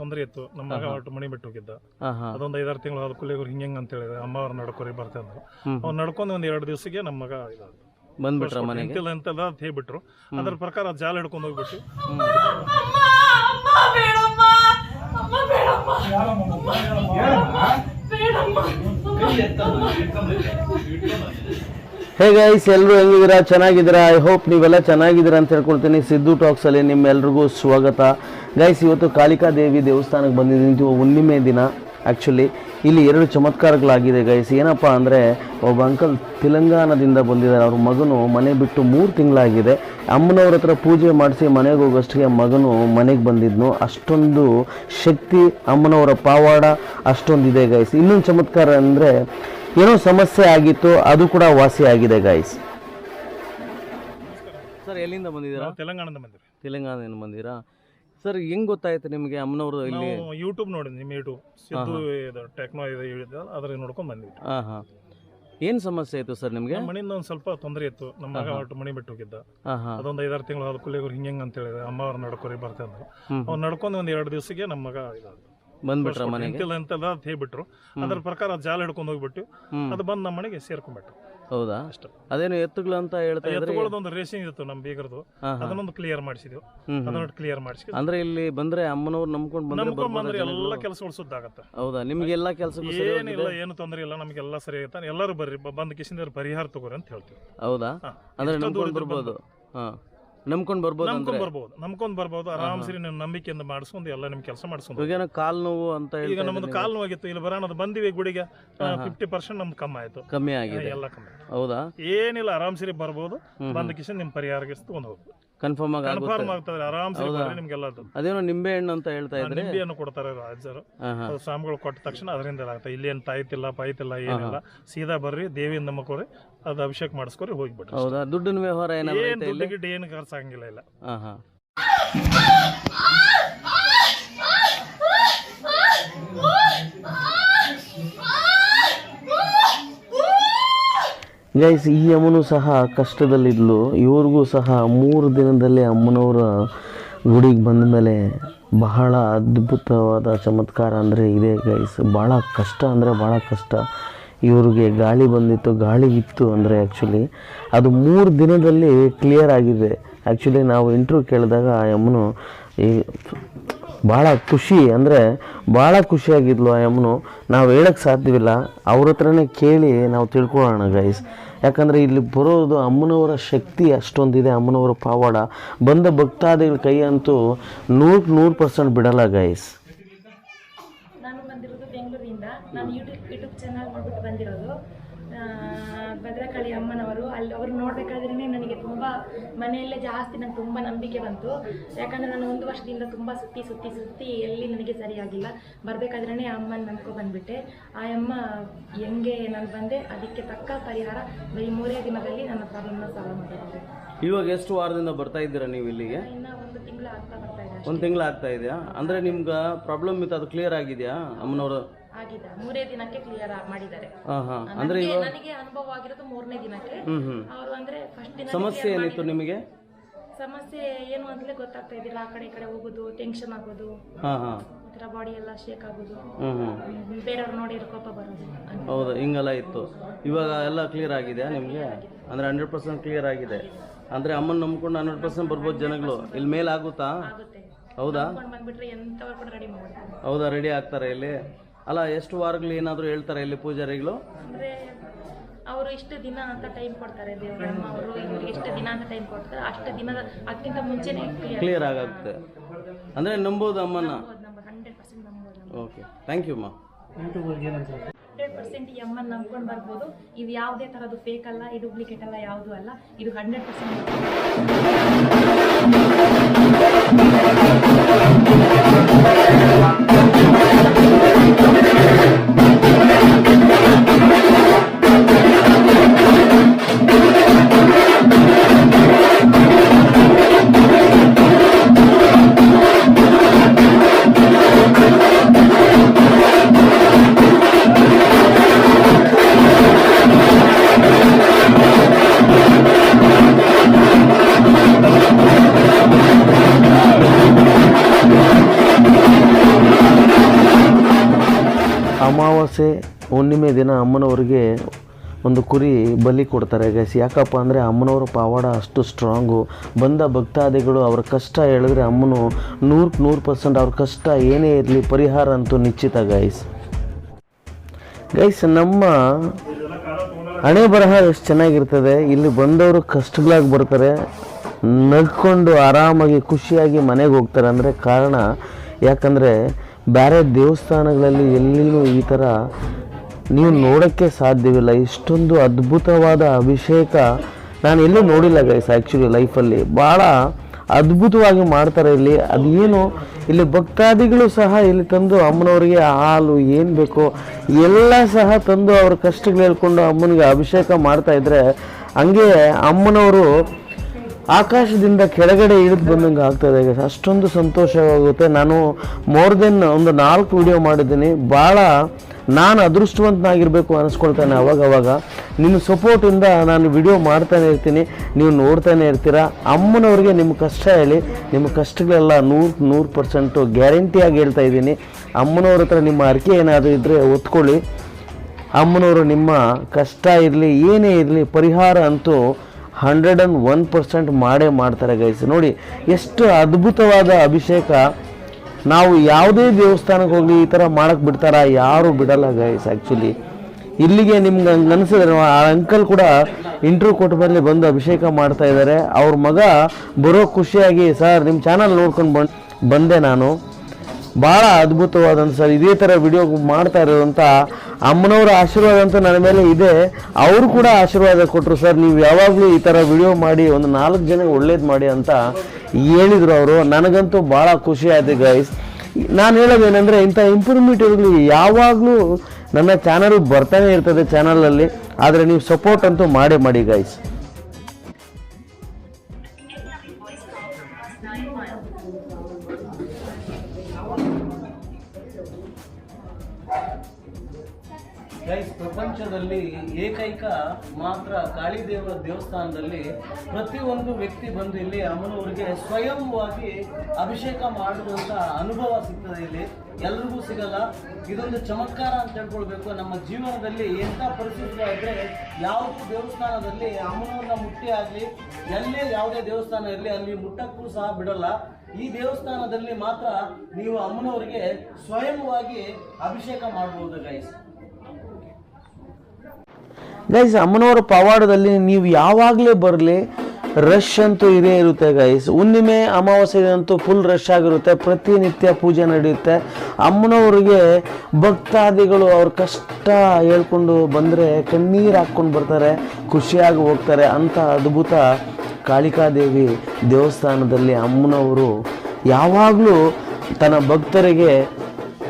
ತೊಂದರೆ ಇತ್ತು. ನಮ್ಮ ಮಗ ಒಟ್ಟು ಮಣಿ ಬಿಟ್ಟು ಹೋಗಿದ್ದ. ಅದೊಂದು ಐದಾರು ತಿಂಗಳು ಅದು ಕೂಲಿಯವ್ರು ಹಿಂಗೆ ಅಂತ ಹೇಳಿದ್ರೆ. ಅಮ್ಮ ಅವ್ರು ನಡ್ಕೋರಿ ಬರ್ತಾ ಅವ್ರು ನಡ್ಕೊಂಡು ಒಂದ್ ಎರಡು ದಿವಸಕ್ಕೆ ನಮ್ಮ ಮಗ ಇದಾದ. ಬಂದ್ಬಿಟ್ರ ಮನೆಗೆ? ನಿಂತಿಲ್ಲ ಅಂತೆಲ್ಲ ಅಂತ ಹೇಳ್ಬಿಟ್ರು. ಅದ್ರ ಪ್ರಕಾರ ಜಾಲ ಹಿಡ್ಕೊಂಡು ಹೋಗ್ಬಿಟ್ಟು ಹೇ ಗೈಸ್ ಎಲ್ಲರೂ ಹೆಂಗಿದ್ದೀರಾ? ಚೆನ್ನಾಗಿದ್ದೀರಾ? ಐ ಹೋಪ್ ನೀವೆಲ್ಲ ಚೆನ್ನಾಗಿದ್ದೀರಾ ಅಂತ ಹೇಳ್ಕೊಳ್ತೀನಿ ಸಿದ್ದು ಟಾಕ್ಸಲ್ಲಿ ನಿಮ್ಮೆಲ್ರಿಗೂ ಸ್ವಾಗತ. ಗೈಸ್ ಇವತ್ತು ಕಾಳಿಕಾ ದೇವಿ ದೇವಸ್ಥಾನಕ್ಕೆ ಬಂದಿದ್ದೀನಿ. ಹುಣ್ಣಿಮೆ ದಿನ ಆ್ಯಕ್ಚುಲಿ ಇಲ್ಲಿ ಎರಡು ಚಮತ್ಕಾರಗಳಾಗಿದೆ ಗೈಸ್ ಏನಪ್ಪ ಅಂದರೆ, ಒಬ್ಬ ಅಂಕಲ್ ತೆಲಂಗಾಣದಿಂದ ಬಂದಿದ್ದಾರೆ. ಅವ್ರ ಮಗನು ಮನೆ ಬಿಟ್ಟು ಮೂರು ತಿಂಗಳಾಗಿದೆ. ಅಮ್ಮನವ್ರ ಹತ್ರ ಪೂಜೆ ಮಾಡಿಸಿ ಮನೆಗೆ ಹೋಗೋಷ್ಟಿಗೆ ಮಗನು ಮನೆಗೆ ಬಂದಿದ್ನು. ಅಷ್ಟೊಂದು ಶಕ್ತಿ, ಅಮ್ಮನವರ ಪಾವಾಡ ಅಷ್ಟೊಂದಿದೆ ಗೈಸ್ ಇನ್ನೊಂದು ಚಮತ್ಕಾರ ಅಂದರೆ ಏನೋ ಸಮಸ್ಯೆ ಆಗಿತ್ತು ಅದು ಕೂಡ ವಾಸಿ ಆಗಿದೆ ಗಾಯ್ಸ್ ಸರ್ ಎಲ್ಲಿಂದ ಬಂದಿದ್ದೀರಾ? ನಾವು ತೆಲಂಗಾಣದ ಬಂದಿರಿ ತೆಲಂಗಾಣದಿಂದ ಬಂದಿರಾ? ಸರ್ ಹೆಂಗ್ ಗೊತ್ತಾಯ್ತು ನಿಮಗೆ ಅಮ್ಮನವರು ಇಲ್ಲಿ? ನಾವು ಯೂಟ್ಯೂಬ್ ನೋಡಿದ್ವಿ ನಿಮ್ಮ ಯೂಟ್ಯೂಬ್ ಸಿದ್ದು ಇದು ಟೆಕ್ನೋ ಇದು ಹೇಳಿದ ಅದ್ರಲ್ಲಿ ನೋಡ್ಕೊಂಡು ಬಂದ್ವಿ ಹಾಂ ಹಾಂ ಏನು ಸಮಸ್ಯೆ ಆಯಿತು ಸರ್ ನಿಮಗೆ? ನಮ್ಮ ಮನೆಯಿಂದ ಒಂದ್ ಸ್ವಲ್ಪ ತೊಂದರೆ ಇತ್ತು. ನಮ್ಮ ಮಗ ಒಟ್ಟು ಮಣಿ ಬಿಟ್ಟು ಹೋಗಿದ್ದ. ಹಾಂ ಹಾಂ ಅದೊಂದು ಐದಾರು ತಿಂಗಳು ಆದ ಕೂಲಿಯವ್ರು ಹಿಂಗೆ ಅಂತ ಹೇಳಿದ್ರೆ. ಅಮ್ಮ ಅವ್ರು ನಡ್ಕೊರಿ ಬರ್ತಾ ಅಂದ್ರು ಅವ್ರು ಅವ್ನು ನಡ್ಕೊಂಡು ಒಂದು ಎರಡು ದಿವಸಕ್ಕೆ ನಮ್ಮ ಮಗ ಇದಾದ ಬಂದ್ಬಿಟ್ರ ಮನೆಗೆ? ಅಂತೆಲ್ಲ ಅಂತ ಹೇಳ್ಬಿಟ್ರು. ಅದ್ರ ಪ್ರಕಾರ ಜಾಲ ಹಿಡ್ಕೊಂಡು ಹೋಗ್ಬಿಟ್ಟು. ಅದು ಬಂದು ನಮ್ಮ ಮನೆಗೆ ಸೇರ್ಕೊಂಡ್ಬಿಟ್ರು. ಹೌದಾ? ಅಷ್ಟೇ. ಅದೇನು ಎತ್ತುಗಳು ಅಂತ ಹೇಳ್ತಾ ಇದ್ರಿ ಎತ್ತುಗಳದೊಂದು ರೇಸಿಂಗ್ ಇತ್ತು ನಮ್ಮ ಬೀಗರದು. ಅದನ್ನೊಂದು ಕ್ಲಿಯರ್ ಮಾಡಿಸಿದ್ವಿ. ಅದನ್ನ ಕ್ಲಿಯರ್ ಮಾಡಿಸಿ ಅಂದ್ರೆ ಇಲ್ಲಿ ಬಂದ್ರೆ ಅಮ್ಮನವ್ರು ನಂಬ್ಕೊಂಡು ಬಂದ್ರೆ ನಮ್ಕೊಂಡ್ ಬಂದ್ರೆ? ಎಲ್ಲ ಕೆಲಸಗಳು ಸುದ್ದಾಗತ್ತೆ. ಹೌದಾ? ನಿಮ್ಗೆಲ್ಲ ಕೆಲಸಗಳು ಕೆಲಸ ಏನಿಲ್ಲ? ಏನು ತೊಂದರೆ ಇಲ್ಲ. ನಮಗೆಲ್ಲ ಸರಿ ಆಗುತ್ತೆ. ಎಲ್ಲರೂ ಬರ್ರಿ ಬಂದ್ ಕಿಸಿಂದ ಪರಿಹಾರ ತಗೋರಿ ಅಂತ ಹೇಳ್ತೀವಿ. ಹೌದಾ. ಅಂದ್ರೆ ನಂಬ್ಕೊಂಡು ಬರ್ಬೋದು. ಹಾ. ನಂಬ್ಕೊಂಡು ಬರ್ಬೋದು ನಂಬ್ಕೊಂಡ್ ಬರ್ಬೋದು. ನಂಬ್ಕೊಂಡ್ ಬರ್ಬೋದು. ಆರಾಮ್ ಸರಿ ನೀವು ನಂಬಿಕೆಯಿಂದ ಮಾಡಿಸ್ಕೊಂಡು ಎಲ್ಲ ನಿಮ್ ಕೆಲಸ ಮಾಡಿಸ್ಕೊಂಡು ಕಾಲ್ ನೋವು ಅಂತ ಈಗ ಹೇಳ್ತಾ ನಮ್ದು ಇದ್ದೀರಿ ಕಾಲ್ ನೋವಾಗಿತ್ತು. ಇಲ್ಲಿ ಬರೋಣ ಅದು ಬಂದಿವಿ ಗುಡಿಗೆ. ಫಿಫ್ಟಿ ಪರ್ಸೆಂಟ್ ನಮ್ದು ಕಮ್ಮಿ ಆಯ್ತು. ಕಮ್ಮಿ ಆಗಿದೆ. ಎಲ್ಲ ಕಮ್ಮಿ ಆಯ್ತು. ಹೌದಾ? ಏನಿಲ್ಲ ಆರಾಮ್ ಸರಿ ಬರ್ಬೋದು ಬಂದ ಕಿಶನ್ ನಿಮ್ ಪರಿಹಾರ ಒಂದು ಹೋಗ್ಬೋದು ಕನ್ಫರ್ಮ್ ಆಗಿ ಆಗುತ್ತೆ. ಕನ್ಫರ್ಮ್ ಆಗ್ತದೆ ಆರಾಮ್ ಸರಿ ಬರ್ರಿ ನಿಮ್ಗೆಲ್ಲ ಅದು. ಅದೇನೋ ನಿಂಬೆ ಹಣ್ಣು ಅಂತ ಹೇಳ್ತಾ ಇದ್ರೆ. ನಿಂಬೆಯನ್ನು ಕೊಡ್ತಾರೆ ರಾಜರು ಅದು ಸ್ವಾಮಿಗಳು ಕೊಟ್ಟ ತಕ್ಷಣ ಅದರಿಂದ ಆಗುತ್ತೆ ಇಲ್ಲಿ ಏನು ತಾಯ್ತಿಲ್ಲ ಪಾಯ್ತಿಲ್ಲ ಏನಿಲ್ಲ. ಸೀದಾ ಬರ್ರಿ ದೇವಿಯಿಂದ ಮಕ್ಕೋರಿ ಅದು ಅಭಿಷೇಕ ಮಾಡಿಸ್ಕೊರಿ ಹೋಗ್ಬಿಟ್ರಿ ಹೌದಾ? ದುಡ್ಡಿನ ವ್ಯವಹಾರ ಏನಾದ್ರು ಏನ್ ದುಡ್ಡು ಗಿಡ್ಡು ಏನು ಖರ್ಚಾಗಂಗಿಲ್ಲ ಇಲ್ಲ. ಹಾ ಹಾ ಗೈಸ್ ಈ ಅಮ್ಮನೂ ಸಹ ಕಷ್ಟದಲ್ಲಿದ್ಲು. ಇವ್ರಿಗೂ ಸಹ ಮೂರು ದಿನದಲ್ಲಿ ಅಮ್ಮನವರ ಗುಡಿಗೆ ಬಂದ ಮೇಲೆ ಬಹಳ ಅದ್ಭುತವಾದ ಚಮತ್ಕಾರ ಅಂದರೆ ಇದೆ ಗೈಸ್ ಭಾಳ ಕಷ್ಟ ಅಂದರೆ ಭಾಳ ಕಷ್ಟ. ಇವ್ರಿಗೆ ಗಾಳಿ ಬಂದಿತ್ತು, ಗಾಳಿ ಇತ್ತು ಅಂದರೆ ಆ್ಯಕ್ಚುಲಿ ಅದು ಮೂರು ದಿನದಲ್ಲಿ ಕ್ಲಿಯರ್ ಆಗಿದೆ. ಆ್ಯಕ್ಚುಲಿ ನಾವು ಇಂಟ್ರ್ಯೂ ಕೇಳಿದಾಗ ಆ ಅಮ್ಮನು ಈ ಭಾಳ ಖುಷಿ ಅಂದರೆ ಭಾಳ ಖುಷಿಯಾಗಿದ್ಲು ಆ ಅಮ್ಮನು. ನಾವು ಹೇಳಕ್ಕೆ ಸಾಧ್ಯವಿಲ್ಲ. ಅವ್ರ ಹತ್ರನೇ ಕೇಳಿ ನಾವು ತಿಳ್ಕೊಳ್ಳೋಣ ಗೈಸ್ ಯಾಕಂದರೆ ಇಲ್ಲಿ ಬರೋದು ಅಮ್ಮನವರ ಶಕ್ತಿ ಅಷ್ಟೊಂದಿದೆ, ಅಮ್ಮನವರ ಪಾವಾಡ. ಬಂದ ಭಕ್ತಾದಿಗಳ ಕೈ ಅಂತೂ ನೂರು ನೂರು ಪರ್ಸೆಂಟ್ ಬಿಡಲ್ಲ ಗೈಸ್ ನಾನು ಬಂದಿರೋದು ಬೆಂಗಳೂರಿಂದ. ನಾನು ಯೂಟ್ಯೂಬ್ ಯೂಟ್ಯೂಬ್ ಚಾನಲ್ ನೋಡ್ಬಿಟ್ಟು ಬಂದಿರೋದು. ಭದ್ರಕಾಳಿ ಅಮ್ಮನವರು. ಅಲ್ಲಿ ಅವರು ನೋಡಬೇಕಾದ್ರೇ ನನಗೆ ತುಂಬ ಮನೆಯಲ್ಲೇ ಜಾಸ್ತಿ ನಂಗೆ ತುಂಬ ನಂಬಿಕೆ ಬಂತು. ಯಾಕಂದರೆ ನಾನು ಒಂದು ವರ್ಷದಿಂದ ತುಂಬ ಸುತ್ತಿ ಸುತ್ತಿ ಸುತ್ತಿ ಎಲ್ಲಿ ನನಗೆ ಸರಿಯಾಗಿಲ್ಲ. ಬರಬೇಕಾದ್ರೇ ಅಮ್ಮನ ನಂಬ್ಕೊ ಬಂದುಬಿಟ್ಟೆ. ಆ ಅಮ್ಮ ಹೆಂಗೆ ನಾನು ಬಂದೆ, ಅದಕ್ಕೆ ತಕ್ಕ ಪರಿಹಾರ ಬರೀ ಮೂರೇ ದಿನದಲ್ಲಿ ನನ್ನ ಪ್ರಾಬ್ಲಮ್ನ ಸಾಲ್ವ್ ಮಾಡಿದ್ದಾರೆ ಇವಾಗ ಎಷ್ಟು ವಾರದಿಂದ ಬರ್ತಾ ಇದ್ದೀರಾ ನೀವು ಇಲ್ಲಿಗೆ? ಒಂದ್ ತಿಂಗಳು ಆಗ್ತಾ ಬರ್ತಾ ಇದೆ ಒಂದು ತಿಂಗಳು ಆಗ್ತಾ ಇದೆಯಾ? ಅಂದರೆ ನಿಮ್ಗೆ ಪ್ರಾಬ್ಲಮ್ ಇತ್ತು ಅದು ಕ್ಲಿಯರ್ ಆಗಿದೆಯಾ ಅಮ್ಮನವರು? ಆಗಿದೆ. ಮೂರೇ ದಿನಕ್ಕೆ ಕ್ಲಿಯರ್ ಮಾಡಿದ್ದಾರೆ. ಹಾಂ ಹಾಂ. ಅಂದರೆ ನನಗೆ ಇವಾಗ ನನಗೆ ಅನುಭವ ಆಗಿರೋದು ಮೂರನೇ ದಿನಕ್ಕೆ. ಹ್ಞೂ ಹ್ಞೂ ಅವರು ಅಂದ್ರೆ ಫಸ್ಟ್ ದಿನ ಸಮಸ್ಯೆ ಏನಿತ್ತು ನಿಮಗೆ? ಸಮಸ್ಯೆ ಏನು ಅಂತಲೇ ಗೊತ್ತಾಗ್ತಾ ಇದ್ದಿಲ್ಲ. ಆ ಕಡೆ ಈ ಕಡೆ ಹೋಗೋದು ಟೆನ್ಷನ್ ಆಗೋದು. ಹಾಂ ಹಾಂ. ಒಂಥರ ಬಾಡಿ ಎಲ್ಲ ಶೇಕ್ ಆಗೋದು. ಹ್ಞೂ ಹ್ಞೂ ಬೇರೆಯವ್ರು ನೋಡಿ ಕೋಪ ಬರೋದು. ಹೌದು ಹಿಂಗೆಲ್ಲ ಇತ್ತು. ಇವಾಗ ಎಲ್ಲ ಕ್ಲಿಯರ್ ಆಗಿದೆಯಾ ನಿಮಗೆ? ಅಂದರೆ ಹಂಡ್ರೆಡ್ ಪರ್ಸೆಂಟ್ ಕ್ಲಿಯರ್ ಆಗಿದೆ. ಅಂದರೆ ಅಮ್ಮನ ನಂಬ್ಕೊಂಡು ಹಂಡ್ರೆಡ್ ಪರ್ಸೆಂಟ್ ಬರ್ಬೋದು ಜನಗಳು. ಇಲ್ಲಿ ಮೇಲೆ ಆಗುತ್ತಾ? ಹೌದಾ? ಹೌದಾ? ರೆಡಿ ಆಗ್ತಾರೆ ಇಲ್ಲಿ. ಅಲ್ಲ ಎಷ್ಟು ವಾರಗಳು ಏನಾದರೂ ಹೇಳ್ತಾರೆ ಇಲ್ಲಿ ಪೂಜಾರಿಗಳು? ಅವರು ಇಷ್ಟು ದಿನ ಅಂತ ಟೈಮ್ ಕೊಡ್ತಾರೆ ದೇವರಮ್ಮ ಅವರು ಇವ್ರಿಗೆ ಇಷ್ಟು ದಿನ ಅಂತ ಟೈಮ್ ಕೊಡ್ತಾರೆ. ಅಷ್ಟು ದಿನದ ಅದಕ್ಕಿಂತ ಮುಂಚೆನೆ ಕ್ಲಿಯರ್ ಆಗುತ್ತೆ. ಅಂದರೆ ನಂಬೋದು ಅಮ್ಮನ? ಓಕೆ ಥ್ಯಾಂಕ್ ಯು ಮಾ ಹಂಡ್ರೆಡ್ ಪರ್ಸೆಂಟ್ ಈ ಅಮ್ಮನ ನಂಬ್ಕೊಂಡು ಬರ್ಬೋದು. ಇದು ಯಾವುದೇ ಥರದ್ದು ಫೇಕ್ ಅಲ್ಲ ಇದು ಡೂಪ್ಲಿಕೇಟ್ ಅಲ್ಲ, ಯಾವುದು ಅಲ್ಲ. ಇದು ಹಂಡ್ರೆಡ್ ಪರ್ಸೆಂಟ್ ಹುಣ್ಣಿಮೆ ದಿನ ಅಮ್ಮನವ್ರಿಗೆ ಒಂದು ಕುರಿ ಬಲಿ ಕೊಡ್ತಾರೆ ಗೈಸ್ ಯಾಕಪ್ಪ ಅಂದರೆ ಅಮ್ಮನವರ ಪಾವಾಡ ಅಷ್ಟು ಸ್ಟ್ರಾಂಗು ಬಂದ ಭಕ್ತಾದಿಗಳು ಅವ್ರ ಕಷ್ಟ ಹೇಳಿದ್ರೆ ಅಮ್ಮನು ನೂರಕ್ಕೆ ನೂರು ಪರ್ಸೆಂಟ್ ಅವ್ರ ಕಷ್ಟ ಏನೇ ಇರಲಿ ಪರಿಹಾರ ಅಂತೂ ನಿಶ್ಚಿತ ಗೈಸ್ ಗೈಸ್ ನಮ್ಮ ಹಣೆ ಬರಹ ಎಷ್ಟು ಚೆನ್ನಾಗಿರ್ತದೆ. ಇಲ್ಲಿ ಬಂದವರು ಕಷ್ಟಗಳಾಗಿ ಬರ್ತಾರೆ. ನಗ್ಕೊಂಡು ಆರಾಮಾಗಿ ಖುಷಿಯಾಗಿ ಮನೆಗೆ ಹೋಗ್ತಾರೆ. ಅಂದರೆ ಕಾರಣ ಯಾಕಂದರೆ ಬೇರೆ ದೇವಸ್ಥಾನಗಳಲ್ಲಿ ಎಲ್ಲಿಯೂ ಈ ಥರ ನೀವು ನೋಡೋಕ್ಕೆ ಸಾಧ್ಯವಿಲ್ಲ. ಇಷ್ಟೊಂದು ಅದ್ಭುತವಾದ ಅಭಿಷೇಕ ನಾನು ಎಲ್ಲೂ ನೋಡಿಲ್ಲ ಗೈಸ್ ಆ್ಯಕ್ಚುಲಿ ಲೈಫಲ್ಲಿ ಭಾಳ ಅದ್ಭುತವಾಗಿ ಮಾಡ್ತಾರೆ ಇಲ್ಲಿ. ಅದೇನು ಇಲ್ಲಿ ಭಕ್ತಾದಿಗಳು ಸಹ ಇಲ್ಲಿ ತಂದು ಅಮ್ಮನವರಿಗೆ ಹಾಲು ಏನು ಬೇಕೋ ಎಲ್ಲ ಸಹ ತಂದು ಅವ್ರ ಕಷ್ಟಗಳು ಹೇಳ್ಕೊಂಡು ಅಮ್ಮನಿಗೆ ಅಭಿಷೇಕ ಮಾಡ್ತಾ ಇದ್ರೆ, ಹಂಗೆ ಅಮ್ಮನವರು ಆಕಾಶದಿಂದ ಕೆಳಗಡೆ ಇಳಿದು ಬಂದಂಗೆ ಆಗ್ತದೆ. ಈಗ ಅಷ್ಟೊಂದು ಸಂತೋಷವಾಗುತ್ತೆ. ನಾನು ಮೋರ್ ದೆನ್ ಒಂದು ನಾಲ್ಕು ವಿಡಿಯೋ ಮಾಡಿದ್ದೀನಿ. ಭಾಳ ನಾನು ಅದೃಷ್ಟವಂತನಾಗಿರಬೇಕು ಅನಿಸ್ಕೊಳ್ತಾನೆ ಅವಾಗ ಅವಾಗ ನಿಮ್ಮ ಸಪೋರ್ಟಿಂದ ನಾನು ವಿಡಿಯೋ ಮಾಡ್ತಾನೆ ಇರ್ತೀನಿ. ನೀವು ನೋಡ್ತಾನೆ ಇರ್ತೀರ? ಅಮ್ಮನವ್ರಿಗೆ ನಿಮ್ಮ ಕಷ್ಟ ಹೇಳಿ. ನಿಮ್ಮ ಕಷ್ಟಗಳೆಲ್ಲ ನೂರು ನೂರು ಪರ್ಸೆಂಟು ಗ್ಯಾರಂಟಿಯಾಗಿ ಹೇಳ್ತಾ ಇದ್ದೀನಿ. ಅಮ್ಮನವ್ರ ಹತ್ರ ನಿಮ್ಮ ಅರಿಕೆ ಏನಾದರೂ ಇದ್ದರೆ ಒತ್ಕೊಳ್ಳಿ. ಅಮ್ಮನವರು ನಿಮ್ಮ ಕಷ್ಟ ಇರಲಿ, ಏನೇ ಇರಲಿ, ಪರಿಹಾರ ಅಂತೂ ಹಂಡ್ರೆಡ್ ಆ್ಯಂಡ್ ಒನ್ ಪರ್ಸೆಂಟ್ ಮಾಡೇ ಮಾಡ್ತಾರೆ ಗೈಸ್ ನೋಡಿ, ಎಷ್ಟು ಅದ್ಭುತವಾದ ಅಭಿಷೇಕ. ನಾವು ಯಾವುದೇ ದೇವಸ್ಥಾನಕ್ಕೆ ಹೋಗಲಿ ಈ ಥರ ಮಾಡಕ್ಕೆ ಬಿಡ್ತಾರ? ಯಾರು ಬಿಡಲ್ಲ ಗೈಸ್ ಆ್ಯಕ್ಚುಲಿ ಇಲ್ಲಿಗೆ ನಿಮ್ಗೆ ಹಂಗೆ ಅನಿಸಿದ್ರೆ ಆ ಅಂಕಲ್ ಕೂಡ ಇಂಟ್ರ್ಯೂ ಕೊಟ್ಟ ಮೇಲೆ ಬಂದು ಅಭಿಷೇಕ ಮಾಡ್ತಾ ಇದ್ದಾರೆ. ಅವ್ರ ಮಗ ಬರೋ ಖುಷಿಯಾಗಿ, ಸರ್ ನಿಮ್ಮ ಚಾನಲ್ ನೋಡ್ಕೊಂಡು ಬಂದು, ಬಂದೆ ನಾನು. ಭಾಳ ಅದ್ಭುತವಾದಂಥ ಸರ್, ಇದೇ ಥರ ವಿಡಿಯೋ ಮಾಡ್ತಾ ಇರೋದಂಥ ಅಮ್ಮನವರ ಆಶೀರ್ವಾದ ಅಂತ ನನ್ನ ಮೇಲೆ ಇದೆ. ಅವರು ಕೂಡ ಆಶೀರ್ವಾದ ಕೊಟ್ಟರು ಸರ್, ನೀವು ಯಾವಾಗಲೂ ಈ ಥರ ವಿಡಿಯೋ ಮಾಡಿ, ಒಂದು ನಾಲ್ಕು ಜನಕ್ಕೆ ಒಳ್ಳೇದು ಮಾಡಿ ಅಂತ ಹೇಳಿದರು ಅವರು. ನನಗಂತೂ ಭಾಳ ಖುಷಿ ಆಯ್ತು ಗೈಸ್ ನಾನು ಹೇಳೋದೇನೆಂದರೆ, ಇಂಥ ಇಂಪ್ರೂವ್ಮೆಂಟ್ಗಳು ಯಾವಾಗಲೂ ನನ್ನ ಚಾನಲ್ ಬರ್ತಾನೆ ಇರ್ತದೆ ಚಾನಲಲ್ಲಿ ಆದರೆ ನೀವು ಸಪೋರ್ಟ್ ಅಂತೂ ಮಾಡೇ, ಮಾಡಿ ಗೈಸ್ ಪ್ರಪಂಚದಲ್ಲಿ ಏಕೈಕ ಮಾತ್ರ ಕಾಳಿದೇವರ ದೇವಸ್ಥಾನದಲ್ಲಿ ಪ್ರತಿಯೊಂದು ವ್ಯಕ್ತಿ ಬಂದು ಇಲ್ಲಿ ಅಮ್ಮನವರಿಗೆ ಸ್ವಯಂವಾಗಿ ಅಭಿಷೇಕ ಮಾಡುವಂತ ಅನುಭವ ಸಿಗ್ತದೆ ಇಲ್ಲಿ. ಎಲ್ರಿಗೂ ಸಿಗಲ್ಲ. ಇದೊಂದು ಚಮತ್ಕಾರ ಅಂತ ಹೇಳ್ಕೊಳ್ಬೇಕು. ನಮ್ಮ ಜೀವನದಲ್ಲಿ ಎಂಥ ಪರಿಸ್ಥಿತಿ ಇದ್ರೆ ಯಾವ ದೇವಸ್ಥಾನದಲ್ಲಿ ಅಮ್ಮನವ್ರನ್ನ ಮುಟ್ಟಿ ಆಗಲಿ, ಎಲ್ಲೇ ಯಾವುದೇ ದೇವಸ್ಥಾನ ಇರಲಿ, ಅಲ್ಲಿ ಮುಟ್ಟಕ್ಕೂ ಸಹ ಬಿಡಲ್ಲ. ಈ ದೇವಸ್ಥಾನದಲ್ಲಿ ಮಾತ್ರ ನೀವು ಅಮ್ಮನವರಿಗೆ ಸ್ವಯಂವಾಗಿ ಅಭಿಷೇಕ ಮಾಡಬಹುದು ಗೈಸ್ ಗೈಸ್ ಅಮ್ಮನವರ ಪವಾಡದಲ್ಲಿ ನೀವು ಯಾವಾಗಲೇ ಬರಲಿ ರಶ್ ಅಂತೂ ಇದೇ ಇರುತ್ತೆ ಗೈಸ್ ಹುಣ್ಣಿಮೆ, ಅಮಾವಾಸ್ಯೆ ಅಂತೂ ಫುಲ್ ರಶ್ ಆಗಿರುತ್ತೆ, ಪ್ರತಿನಿತ್ಯ ಪೂಜೆ ನಡೆಯುತ್ತೆ. ಅಮ್ಮನವರಿಗೆ ಭಕ್ತಾದಿಗಳು ಅವ್ರ ಕಷ್ಟ ಹೇಳ್ಕೊಂಡು ಬಂದರೆ, ಕಣ್ಣೀರು ಹಾಕ್ಕೊಂಡು ಬರ್ತಾರೆ, ಖುಷಿಯಾಗಿ ಹೋಗ್ತಾರೆ ಅಂಥ ಅದ್ಭುತ ಕಾಳಿಕಾದೇವಿ ದೇವಸ್ಥಾನದಲ್ಲಿ ಅಮ್ಮನವರು ಯಾವಾಗಲೂ ತನ್ನ ಭಕ್ತರಿಗೆ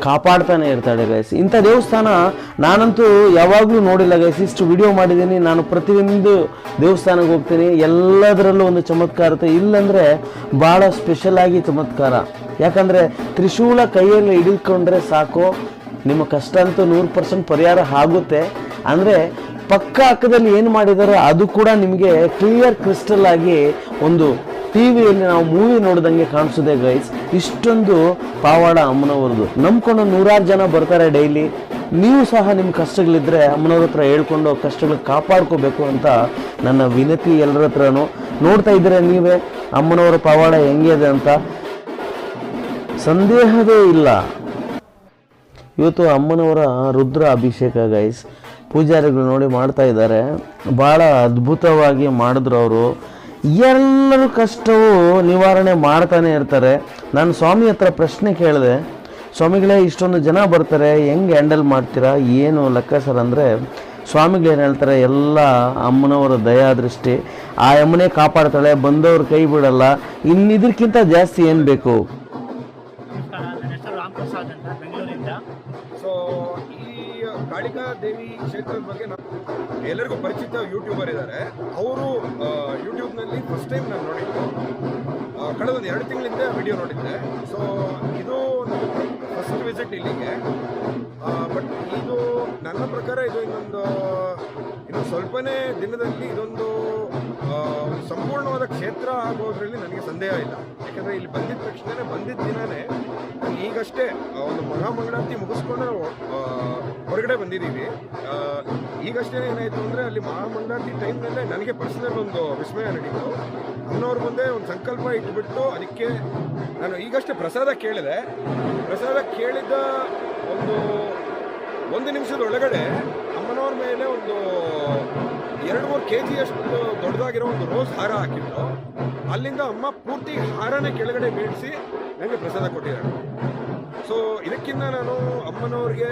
ಕಾಪಾಡ್ತಾನೆ ಇರ್ತಾಳೆ ಗೈಸ್ ಇಂಥ ದೇವಸ್ಥಾನ ನಾನಂತೂ ಯಾವಾಗಲೂ ನೋಡಿಲ್ಲ ಗೈಸ್ ಇಷ್ಟು ವಿಡಿಯೋ ಮಾಡಿದ್ದೀನಿ, ನಾನು ಪ್ರತಿಯೊಂದು ದೇವಸ್ಥಾನಕ್ಕೆ ಹೋಗ್ತೀನಿ. ಎಲ್ಲದರಲ್ಲೂ ಒಂದು ಚಮತ್ಕಾರತೆ ಇಲ್ಲಂದರೆ ಭಾಳ ಸ್ಪೆಷಲ್ ಆಗಿ ಚಮತ್ಕಾರ. ಯಾಕಂದರೆ ತ್ರಿಶೂಲ ಕೈಯಲ್ಲಿ ಹಿಡಿದುಕೊಂಡ್ರೆ ಸಾಕು. ನಿಮ್ಮ ಕಷ್ಟ ಅಂತೂ ನೂರು ಪರ್ಸೆಂಟ್ ಪರಿಹಾರ ಆಗುತ್ತೆ. ಅಂದರೆ ಪಕ್ಕ ಅಕ್ಕದಲ್ಲಿ ಏನು ಮಾಡಿದಾರೋ ಅದು ಕೂಡ ನಿಮಗೆ ಕ್ಲಿಯರ್ ಕ್ರಿಸ್ಟಲ್ ಆಗಿ ಒಂದು ಟಿ ವಿಯಲ್ಲಿ ನಾವು ಮೂವಿ ನೋಡ್ದಂಗೆ ಕಾಣಿಸುತ್ತೆ ಗೈಸ್ ಇಷ್ಟೊಂದು ಪಾವಾಡ ಅಮ್ಮನವ್ರದ್ದು. ನಂಬ್ಕೊಂಡು ನೂರಾರು ಜನ ಬರ್ತಾರೆ ಡೈಲಿ. ನೀವು ಸಹ ನಿಮ್ಮ ಕಷ್ಟಗಳಿದ್ದರೆ ಅಮ್ಮನವ್ರ ಹತ್ರ ಹೇಳ್ಕೊಂಡು ಕಷ್ಟಗಳು ಕಾಪಾಡ್ಕೋಬೇಕು ಅಂತ ನನ್ನ ವಿನತಿ ಎಲ್ಲರ ಹತ್ರನೂ. ನೋಡ್ತಾ ಇದ್ದೀರಾ ನೀವೇ? ಅಮ್ಮನವರ ಪವಾಡ ಹೆಂಗಿದೆ ಅಂತ? ಸಂದೇಹವೇ ಇಲ್ಲ. ಇವತ್ತು ಅಮ್ಮನವರ ರುದ್ರ ಅಭಿಷೇಕ ಗೈಸ್ ಪೂಜಾರಿಗಳು ನೋಡಿ ಮಾಡ್ತಾ ಇದ್ದಾರೆ. ಭಾಳ ಅದ್ಭುತವಾಗಿ ಮಾಡಿದ್ರು ಅವರು. ಎಲ್ಲರ ಕಷ್ಟವು ನಿವಾರಣೆ ಮಾಡ್ತಾನೆ ಇರ್ತಾರೆ. ನಾನು ಸ್ವಾಮಿ ಹತ್ರ ಪ್ರಶ್ನೆ ಕೇಳಿದೆ. ಸ್ವಾಮಿಗಳೇ, ಇಷ್ಟೊಂದು ಜನ ಬರ್ತಾರೆ, ಹೆಂಗೆ ಹ್ಯಾಂಡಲ್ ಮಾಡ್ತೀರಾ? ಏನು ಲೆಕ್ಕ ಸರ್ ಅಂದರೆ, ಸ್ವಾಮಿಗಳು ಏನು ಹೇಳ್ತಾರೆ, ಎಲ್ಲ ಅಮ್ಮನವರ ದಯಾ ದೃಷ್ಟಿ ಆ ಅಮ್ಮನೇ ಕಾಪಾಡ್ತಾಳೆ, ಬಂದವ್ರ ಕೈ ಬಿಡಲ್ಲ. ಇನ್ನಿದಕ್ಕಿಂತ ಜಾಸ್ತಿ ಏನು ಬೇಕು? ಕಾಳಿಕಾ ದೇವಿ ಕ್ಷೇತ್ರದ ಬಗ್ಗೆ ಎಲ್ಲರಿಗೂ ಪರಿಚಿತ ಯೂಟ್ಯೂಬರ್ ಇದ್ದಾರೆ. ಅವರು ಯೂಟ್ಯೂಬ್ನಲ್ಲಿ ಫಸ್ಟ್ ಟೈಮ್ ನಾನು ನೋಡಿದ್ದೆ. ಕಳೆದ ಒಂದು ಎರಡು ತಿಂಗಳಿಂದ ವಿಡಿಯೋ ನೋಡಿದ್ದೆ. ಸೊ ಇದು ಫಸ್ಟ್ ವಿಸಿಟ್ ಇಲ್ಲಿಗೆ. ಬಟ್ ಇದು ನನ್ನ ಪ್ರಕಾರ ಇದು ಇನ್ನೊಂದು, ಇನ್ನು ಸ್ವಲ್ಪನೇ ದಿನದಲ್ಲಿ ಇದೊಂದು ಸಂಪೂರ್ಣವಾದ ಕ್ಷೇತ್ರ ಆಗೋದ್ರಲ್ಲಿ ನನಗೆ ಸಂದೇಹ ಇಲ್ಲ. ಯಾಕಂದರೆ ಇಲ್ಲಿ ಬಂದಿದ್ದ ತಕ್ಷಣ ಬಂದಿದ್ದ ದಿನವೇ ಈಗಷ್ಟೇ ಒಂದು ಮಹಾಮಂಗಳಾರತಿ ಮುಗಿಸ್ಕೊಂಡು ಹೊರಗಡೆ ಬಂದಿದ್ದೀವಿ. ಈಗಷ್ಟೇ ಏನಾಯಿತು ಅಂದರೆ ಅಲ್ಲಿ ಮಹಾಮಂಗಳಾರತಿ ಟೈಮ್ನಲ್ಲೇ ನನಗೆ ಪರ್ಸನಲ್ ಒಂದು ವಿಸ್ಮಯ ನಡೀತು. ಅಮ್ಮನವ್ರ ಮುಂದೆ ಒಂದು ಸಂಕಲ್ಪ ಇಟ್ಬಿಟ್ಟು ಅದಕ್ಕೆ ನಾನು ಈಗಷ್ಟೇ ಪ್ರಸಾದ ಕೇಳಿದೆ. ಪ್ರಸಾದ ಕೇಳಿದ ಒಂದು ಒಂದು ನಿಮಿಷದ ಒಳಗಡೆ ಅಮ್ಮನವ್ರ ಮೇಲೆ ಒಂದು ಎರಡು ಮೂರು ಕೆ ಜಿಯಷ್ಟು ದೊಡ್ಡದಾಗಿರೋ ಒಂದು ರೋಸ್ ಹಾರ ಹಾಕಿದ್ರು. ಅಲ್ಲಿಂದ ಅಮ್ಮ ಪೂರ್ತಿ ಹಾರನೇ ಕೆಳಗಡೆ ಬೀಳಿಸಿ ನನಗೆ ಪ್ರಸಾದ ಕೊಟ್ಟಿದ್ದಾರೆ. ಸೊ ಇದಕ್ಕಿಂತ ನಾನು ಅಮ್ಮನವ್ರಿಗೆ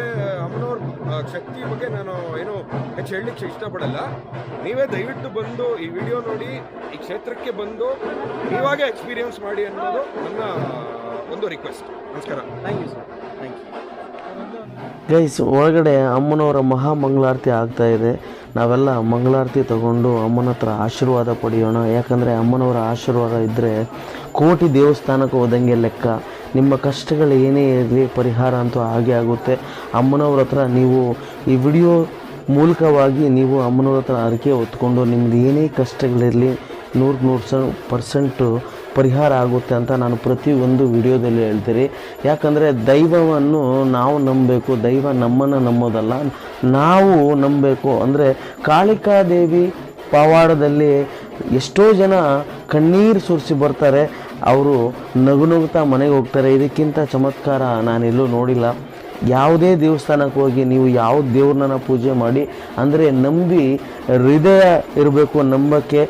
ಶಕ್ತಿ ಬಗ್ಗೆ ನಾನು ಏನು ಹೆಚ್ಚು ಹೇಳಲಿಕ್ಕೆ ಇಷ್ಟಪಡಲ್ಲ. ನೀವೇ ದಯವಿಟ್ಟು ಬಂದು ಈ ವಿಡಿಯೋ ನೋಡಿ ಈ ಕ್ಷೇತ್ರಕ್ಕೆ ಬಂದು ನೀವಾಗೇ ಎಕ್ಸ್ಪೀರಿಯನ್ಸ್ ಮಾಡಿ ಅನ್ನೋದು ನನ್ನ ಒಂದು ರಿಕ್ವೆಸ್ಟ್ ನಮಸ್ಕಾರ. Thank you sir thank you guys ಒಳಗಡೆ ಅಮ್ಮನವರ ಮಹಾ ಮಂಗಳಾರತಿ ಆಗ್ತಾ ಇದೆ. ನಾವೆಲ್ಲ ಮಂಗಳಾರತಿ ತಗೊಂಡು ಅಮ್ಮನ ಹತ್ರ ಆಶೀರ್ವಾದ ಪಡೆಯೋಣ. ಯಾಕಂದರೆ ಅಮ್ಮನವರ ಆಶೀರ್ವಾದ ಇದ್ದರೆ ಕೋಟಿ ದೇವಸ್ಥಾನಕ್ಕೆ ಹೋದಂಗೆ ಲೆಕ್ಕ. ನಿಮ್ಮ ಕಷ್ಟಗಳು ಏನೇ ಇರಲಿ, ಪರಿಹಾರ ಅಂತೂ ಹಾಗೆ ಆಗುತ್ತೆ. ಅಮ್ಮನವ್ರ ಹತ್ರ ನೀವು ಈ ವಿಡಿಯೋ ಮೂಲಕವಾಗಿ ನೀವು ಅಮ್ಮನವ್ರ ಹತ್ರ ಅರಿಕೆ ಹೊತ್ಕೊಂಡು ನಿಮ್ದು ಏನೇ ಕಷ್ಟಗಳಿರಲಿ, ನೂರು ನೂರು ಪರ್ಸೆಂಟು ಪರಿಹಾರ ಆಗುತ್ತೆ ಅಂತ ನಾನು ಪ್ರತಿಯೊಂದು ವಿಡಿಯೋದಲ್ಲಿ ಹೇಳ್ತೀನಿ. ಯಾಕಂದರೆ ದೈವವನ್ನು ನಾವು ನಂಬಬೇಕು, ದೈವ ನಮ್ಮನ್ನು ನಂಬೋದಲ್ಲ. ನಾವು ನಂಬಬೇಕು. ಅಂದರೆ ಕಾಳಿಕಾದೇವಿ ಪವಾಡದಲ್ಲಿ ಎಷ್ಟೋ ಜನ ಕಣ್ಣೀರು ಸುರಿಸಿ ಬರ್ತಾರೆ. ಅವರು ನಗು ನಗುತ್ತಾ ಮನೆಗೆ ಹೋಗ್ತಾರೆ. ಇದಕ್ಕಿಂತ ಚಮತ್ಕಾರ ನಾನೆಲ್ಲೂ ನೋಡಿಲ್ಲ. ಯಾವುದೇ ದೇವಸ್ಥಾನಕ್ಕೆ ಹೋಗಿ ನೀವು ಯಾವ ದೇವ್ರನ್ನ ಪೂಜೆ ಮಾಡಿ, ಅಂದರೆ ನಂಬಿ ಹೃದಯ ಇರಬೇಕು ನಂಬಕ್ಕೆ.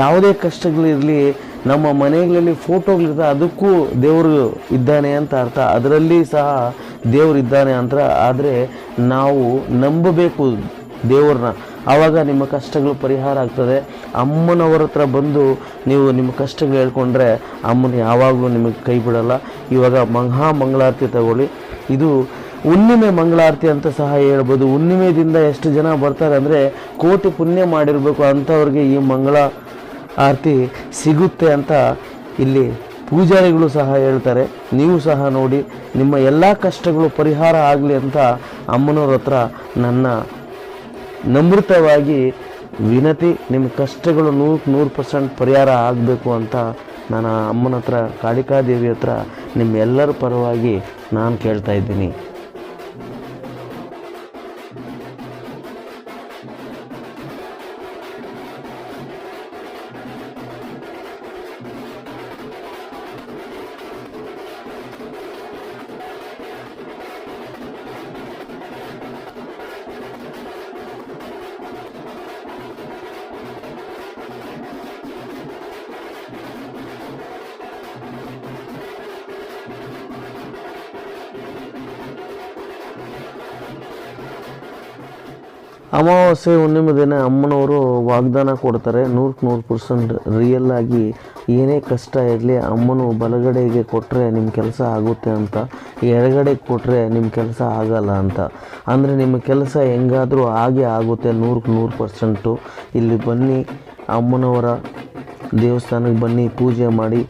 ಯಾವುದೇ ಕಷ್ಟಗಳಿರಲಿ, ನಮ್ಮ ಮನೆಗಳಲ್ಲಿ ಫೋಟೋಗಳಿರ್ತದೆ ಅದಕ್ಕೂ ದೇವರು ಇದ್ದಾನೆ ಅಂತ ಅರ್ಥ. ಅದರಲ್ಲಿ ಸಹ ದೇವರು ಇದ್ದಾನೆ ಅಂತ ಆದರೆ ನಾವು ನಂಬಬೇಕು ದೇವ್ರನ್ನ. ಆವಾಗ ನಿಮ್ಮ ಕಷ್ಟಗಳು ಪರಿಹಾರ ಆಗ್ತದೆ. ಅಮ್ಮನವರ ಹತ್ರ ಬಂದು ನೀವು ನಿಮ್ಮ ಕಷ್ಟಗಳು ಹೇಳ್ಕೊಂಡ್ರೆ ಅಮ್ಮನ ಯಾವಾಗಲೂ ನಿಮಗೆ ಕೈ ಬಿಡಲ್ಲ. ಇವಾಗ ಮಹಾ ಮಂಗಳಾರತಿ ತಗೊಳ್ಳಿ. ಇದು ಹುಣ್ಣಿಮೆ ಮಂಗಳಾರತಿ ಅಂತ ಸಹ ಹೇಳ್ಬೋದು. ಹುಣ್ಣಿಮೆದಿಂದ ಎಷ್ಟು ಜನ ಬರ್ತಾರೆ ಅಂದರೆ ಕೋಟಿ ಪುಣ್ಯ ಮಾಡಿರಬೇಕು ಅಂಥವ್ರಿಗೆ ಈ ಮಂಗಳ ಆರತಿ ಸಿಗುತ್ತೆ ಅಂತ ಇಲ್ಲಿ ಪೂಜಾರಿಗಳು ಸಹ ಹೇಳ್ತಾರೆ. ನೀವು ಸಹ ನೋಡಿ, ನಿಮ್ಮ ಎಲ್ಲ ಕಷ್ಟಗಳು ಪರಿಹಾರ ಆಗಲಿ ಅಂತ ಅಮ್ಮನವ್ರ ಹತ್ರ ನನ್ನ ನಮೃತವಾಗಿ ವಿನತಿ, ನಿಮ್ಮ ಕಷ್ಟಗಳು ನೂರಕ್ಕೆ ನೂರು ಪರ್ಸೆಂಟ್ ಪರಿಹಾರ ಆಗಬೇಕು ಅಂತ ನಾನು ಅಮ್ಮನ ಹತ್ರ, ಕಾಳಿಕಾದೇವಿ ಹತ್ರ ನಿಮ್ಮೆಲ್ಲರ ಪರವಾಗಿ ನಾನು ಕೇಳ್ತಾ ಇದ್ದೀನಿ. ಅಮಾವಾಸ್ಯೆ ಹುಣ್ಣಿಮೆ ದಿನ ಅಮ್ಮನವರು ವಾಗ್ದಾನ ಕೊಡ್ತಾರೆ. ನೂರಕ್ಕೆ ನೂರು ಪರ್ಸೆಂಟ್ ರಿಯಲ್ ಆಗಿ ಏನೇ ಕಷ್ಟ ಇರಲಿ ಅಮ್ಮನು ಬಲಗಡೆಗೆ ಕೊಟ್ಟರೆ ನಿಮ್ಮ ಕೆಲಸ ಆಗುತ್ತೆ ಅಂತ ಎಡಗಡೆ ಕೊಟ್ಟರೆ ನಿಮ್ಮ ಕೆಲಸ ಆಗಲ್ಲ ಅಂತ. ಅಂದರೆ ನಿಮ್ಮ ಕೆಲಸ ಹೆಂಗಾದರೂ ಹಾಗೆ ಆಗುತ್ತೆ ನೂರಕ್ಕೆ ನೂರು ಪರ್ಸೆಂಟು ಇಲ್ಲಿ ಬನ್ನಿ ಅಮ್ಮನವರ ದೇವಸ್ಥಾನಕ್ಕೆ ಬನ್ನಿ, ಪೂಜೆ ಮಾಡಿ.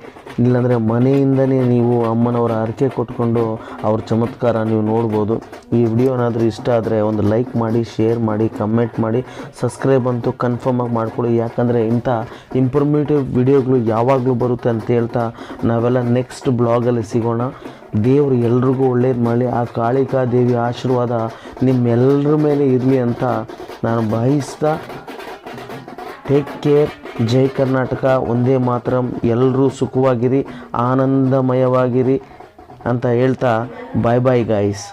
ಇಲ್ಲಾಂದರೆ ಮನೆಯಿಂದನೇ ನೀವು ಅಮ್ಮನವರ ಹರಕೆ ಕೊಟ್ಕೊಂಡು ಅವ್ರ ಚಮತ್ಕಾರ ನೀವು ನೋಡ್ಬೋದು. ಈ ವಿಡಿಯೋನಾದರೂ ಇಷ್ಟ ಆದರೆ ಒಂದು ಲೈಕ್ ಮಾಡಿ ಶೇರ್ ಮಾಡಿ ಕಮೆಂಟ್ ಮಾಡಿ ಸಬ್ಸ್ಕ್ರೈಬ್ ಅಂತೂ ಕನ್ಫರ್ಮಾಗಿ ಮಾಡ್ಕೊಳ್ಳಿ. ಯಾಕಂದರೆ ಇಂಥ ಇನ್ಫಾರ್ಮೇಟಿವ್ ವಿಡಿಯೋಗಳು ಯಾವಾಗಲೂ ಬರುತ್ತೆ ಅಂತ ಹೇಳ್ತಾ ನಾವೆಲ್ಲ ನೆಕ್ಸ್ಟ್ ಬ್ಲಾಗಲ್ಲಿ ಸಿಗೋಣ. ದೇವರು ಎಲ್ರಿಗೂ ಒಳ್ಳೇದು ಮಾಡಲಿ. ಆ ಕಾಳಿಕಾ ದೇವಿ ಆಶೀರ್ವಾದ ನಿಮ್ಮೆಲ್ಲರ ಮೇಲೆ ಇರಲಿ ಅಂತ ನಾನು ಭಾವಿಸ್ತಾ ಟೇಕ್ ಕೇರ್ ಜೈ ಕರ್ನಾಟಕ ಒಂದೇ ಮಾತ್ರ ಎಲ್ಲರೂ ಸುಖವಾಗಿರಿ ಆನಂದಮಯವಾಗಿರಿ ಅಂತ ಹೇಳ್ತಾ ಬಾಯ್ ಬಾಯ್ ಗಾಯ್ಸ್